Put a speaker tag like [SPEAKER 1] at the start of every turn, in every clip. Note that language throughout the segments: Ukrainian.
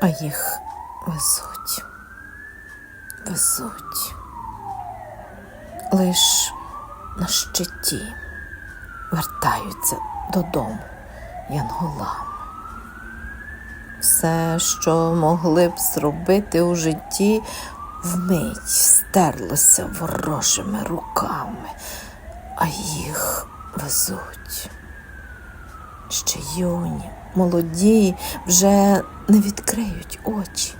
[SPEAKER 1] а їх везуть, везуть. Лиш на щиті вертаються додому янголами. Все, що могли б зробити у житті, вмить стерлося ворожими руками, а їх везуть. Ще юні, молоді, вже не відкриють очі,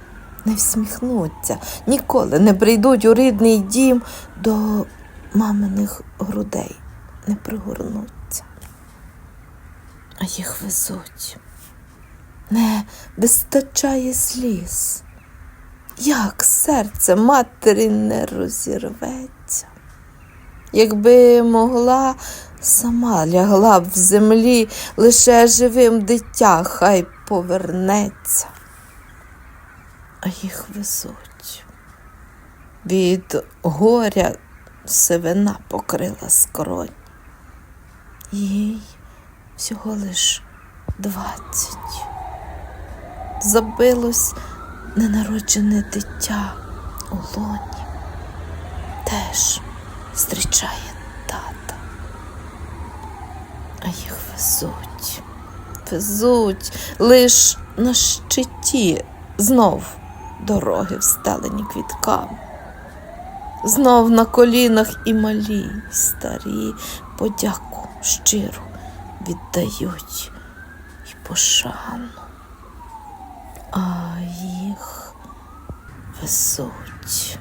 [SPEAKER 1] не всміхнуться, ніколи не прийдуть у рідний дім до маминих грудей, не пригорнуться, а їх везуть. Не вистачає сліз. Як серце матері не розірветься. Якби могла, сама лягла б в землі, лише живим дитя хай повернеться. А їх везуть. Від горя сивина покрила скронь. Їй всього лиш двадцять. Забилось ненароджене дитя у лоні. Теж зустрічає. А їх везуть, везуть лиш на щиті знов дороги встелені квітками. Знов на колінах і малі, й старі подяку щиру віддають і пошану, а їх везуть.